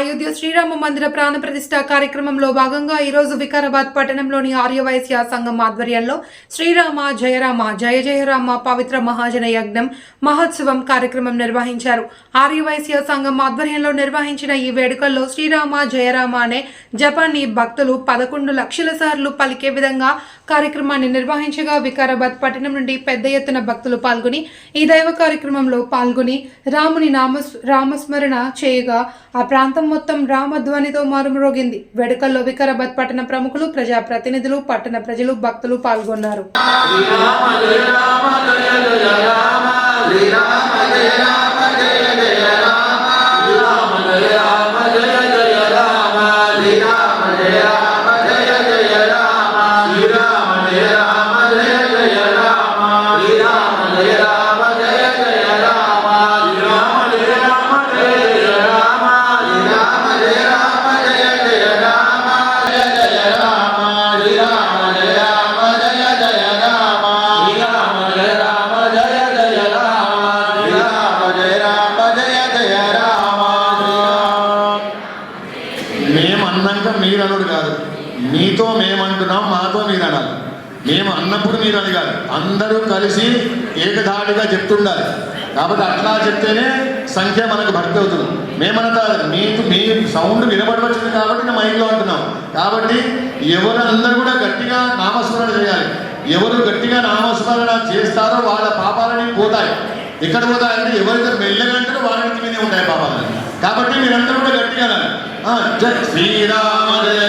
అయోధ్య శ్రీరామ మందిర ప్రాణ ప్రతిష్ట కార్యక్రమంలో భాగంగా ఈరోజు వికారాబాద్ పట్టణంలోని ఆర్యవైశ్య సంఘం ఆధ్వర్యంలో శ్రీరామ జయరామ జయ జయరామ పవిత్ర మహాజన యజ్ఞం మహోత్సవం కార్యక్రమం నిర్వహించారు. ఆర్యవైశ్య సంఘం ఆధ్వర్యంలో నిర్వహించిన ఈ వేడుకల్లో శ్రీరామ జయరామ అనే జపాన్ని భక్తులు పదకొండు లక్షల సార్లు పలికే విధంగా కార్యక్రమాన్ని నిర్వహించగా వికారాబాద్ పట్టణం నుండి పెద్ద ఎత్తున భక్తులు పాల్గొని ఈ దైవ కార్యక్రమంలో పాల్గొని రాముని నామ రామస్మరణ చేయగా ఆ ప్రాంతం మొత్తం రామధ్వనితో మారుమ్రోగింది. వేడుకల్లో వికారాబాద్ పట్టణ ప్రముఖులు ప్రజాప్రతినిధులు పట్టణ ప్రజలు భక్తులు పాల్గొన్నారు. మీతో మేమంటున్నాం మాతో మీరు అనాలి. మేము అన్నప్పుడు మీరు అడగాలి. అందరూ కలిసి ఏకధాటిగా చెప్తుండాలి. కాబట్టి అట్లా చెప్తేనే సంఖ్య మనకు భర్తీ అవుతుంది. మేమన్నా మీకు మీ సౌండ్ వినబడవచ్చింది కాబట్టి నేను మైండ్లో అంటున్నాం. కాబట్టి ఎవరు అందరూ కూడా గట్టిగా నామస్మరణ చేయాలి. ఎవరు గట్టిగా నామస్మరణ చేస్తారో వాళ్ళ పాపాలని పోతాయి. ఎక్కడ పోతాయంటే ఎవరైతే మెల్లగా అంటారో వాళ్ళ ఇంటి మీదే ఉంటాయి పాపాలని. కాబట్టి మీరందరూ కూడా గట్టిగా అనాలి. శ్రీరామ జయ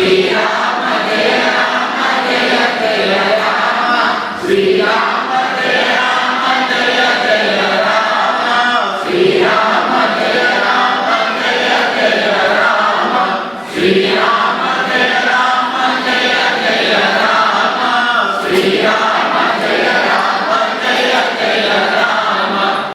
శ్రీరామ